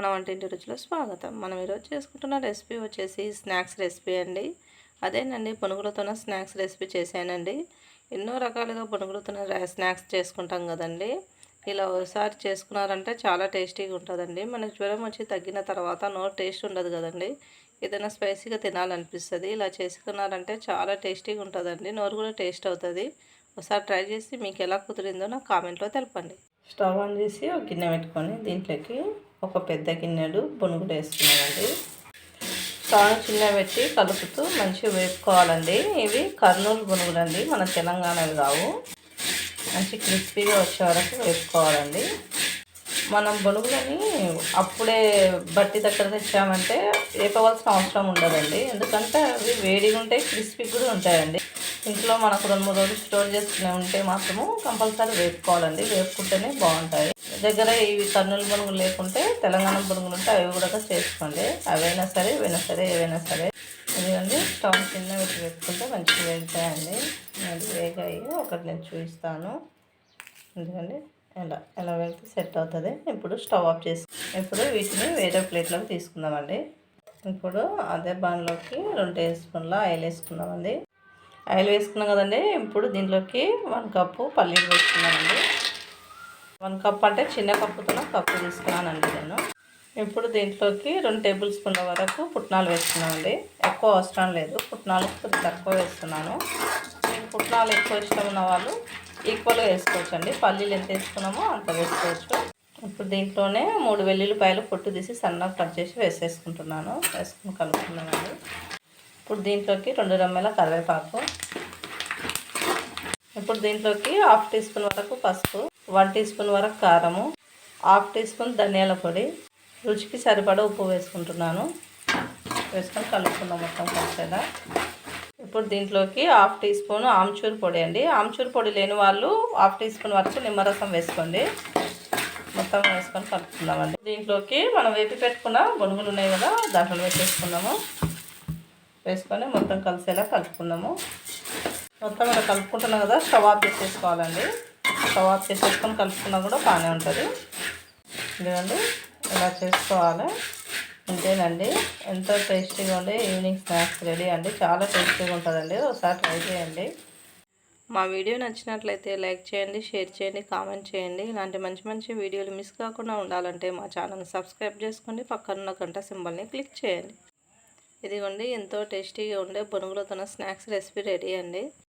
మన వంటింటి రుచిలో స్వాగతం. మనం ఈరోజు చేసుకుంటున్న రెసిపీ వచ్చేసి స్నాక్స్ రెసిపీ అండి. అదేనండి పునుగులతోన స్నాక్స్ రెసిపీ చేశానండి. ఎన్నో రకాలుగా పునుగులతోన స్నాక్స్ చేసుకుంటాం కదండి. ఇలా ఒకసారి చేసుకున్నారంటే చాలా టేస్టీగా ఉంటుందండి. మనకు జ్వరం వచ్చి తగ్గిన తర్వాత నో టేస్ట్ ఉండదు కదండి. ఏదైనా స్పైసీగా తినాలనిపిస్తుంది. ఇలా చేసుకున్నారంటే చాలా టేస్టీగా ఉంటుందండి. నోరు కూడా టేస్ట్ అవుతుంది. ఒకసారి ట్రై చేసి మీకు ఎలా కుదిరిందో నాకు కామెంట్లో తెలపండి. స్టవ్ ఆన్ చేసి ఒక గిన్నె పెట్టుకొని దీంట్లోకి ఒక పెద్ద గిన్నెడు బొనుగులు వేసుకున్నామండి స్టవ్ చిన్న పెట్టి కలుపుతూ మంచిగా వేపుకోవాలండి. ఇవి కర్నూలు బొనుగులు అండి మన తెలంగాణవి కావు. మంచి క్రిస్పీగా వచ్చే వరకు వేసుకోవాలండి మనం బొనుగులని అప్పుడే బట్టి దగ్గర తెచ్చామంటే వేపవలసిన అవసరం ఉండదండి. ఎందుకంటే అవి వేడిగా ఉంటాయి క్రిస్పీ కూడా ఉంటాయండి. ఇంట్లో మనకు రెండు మూడు రోజులు స్టోర్ చేసుకునే ఉంటే మాత్రము కంపల్సరీ వేపుకోవాలండి. వేపుకుంటేనే బాగుంటాయి. దగ్గర ఇవి కర్నూలు బొనుగులు లేకుంటే తెలంగాణ బొనుగులు ఉంటే అవి కూడా చేసుకోండి. అవైనా సరే ఇవైనా సరే ఏవైనా సరే. ఎందుకంటే స్టవ్ చిన్న పెట్టి పెట్టుకుంటే మంచిగా వేగుతాయండి అది వేగాయి ఒకటి నేను చూపిస్తాను. ఎందుకంటే ఎలా ఎలా వెళ్తే సెట్ అవుతుంది. ఇప్పుడు స్టవ్ ఆఫ్ చేసి ఇప్పుడు వీటిని వేరే ప్లేట్లోకి తీసుకుందామండి. ఇప్పుడు అదే బాన్లోకి రెండు టేబుల్ స్పూన్ల ఆయిల్ వేసుకుందామండి. ఆయిల్ వేసుకున్నాం కదండి ఇప్పుడు దీంట్లోకి వన్ కప్పు పల్లీలు వేసుకున్నామండి వన్ కప్ అంటే చిన్న కప్పుతో కప్పు తీసుకున్నానండి నేను. ఇప్పుడు దీంట్లోకి రెండు టేబుల్ స్పూన్ల వరకు పుట్నాలు వేస్తున్నామండి ఎక్కువ అవసరం లేదు. పుట్నాలు కొద్దిగా తక్కువ వేస్తున్నాను. మీకు పుట్నాలు ఎక్కువ ఇష్టం ఉన్న వాళ్ళు ఈక్వల్గా వేసుకోవచ్చు అండి పల్లీలు ఎంత వేసుకున్నామో అంత వేసుకోవచ్చు. ఇప్పుడు దీంట్లోనే మూడు వెల్లుల్లిపాయలు పొట్టు తీసి సన్నగా కట్ చేసి వేసేసుకుంటున్నాను. వేసుకుని కలుపుకున్నానండి ఇప్పుడు దీంట్లోకి రెండు రమ్మెల కరివేపాకు ఇప్పుడు దీంట్లోకి హాఫ్ టీ స్పూన్ వరకు పసుపు వన్ టీ స్పూన్ వరకు కారము హాఫ్ టీ స్పూన్ ధనియాల పొడి. రుచికి సరిపడా ఉప్పు వేసుకుంటున్నాను. వేసుకొని కలుపుకుందాం మొత్తం కలిసేలా. ఇప్పుడు దీంట్లోకి హాఫ్ టీ స్పూన్ ఆమ్చూర్ పొడి అండి. ఆమ్చూర్ పొడి లేని వాళ్ళు హాఫ్ టీ స్పూన్ వరకు నిమ్మరసం వేసుకోండి. మొత్తం వేసుకొని కలుపుకుందామండి. దీంట్లోకి మనం వేపి పెట్టుకున్న బొనుగులు ఉన్నాయి కదా దాంట్లో వేసేసుకుందాము వేసుకొని మొత్తం కలిసేలా కలుపుకుందాము. మొత్తం ఇలా కలుపుకుంటున్నాం కదా స్టవ్ ఆఫ్ చేసేసుకోవాలండి. స్టవ్ ఆఫ్ చేసేసుకొని కలుపుకున్నా కూడా బాగానే ఉంటుంది. ఇదిగండి ఇలా చేసుకోవాలి. ఇంతేనండి. ఎంతో టేస్టీగా ఉండే ఈవినింగ్ స్నాక్స్ రెడీ అండి. చాలా టేస్టీగా ఉంటుందండి. ఒకసారి ట్రై చేయండి. మా వీడియో నచ్చినట్లయితే లైక్ చేయండి షేర్ చేయండి కామెంట్ చేయండి. ఇలాంటి మంచి మంచి వీడియోలు మిస్ కాకుండా ఉండాలంటే మా ఛానల్ని సబ్స్క్రైబ్ చేసుకోండి పక్కనున్న గంట సింబల్ని క్లిక్ చేయండి. ఇదిగోండి ఎంతో టేస్టీగా ఉండే బొనుగులతో స్నాక్స్ రెసిపీ రెడీ అండి.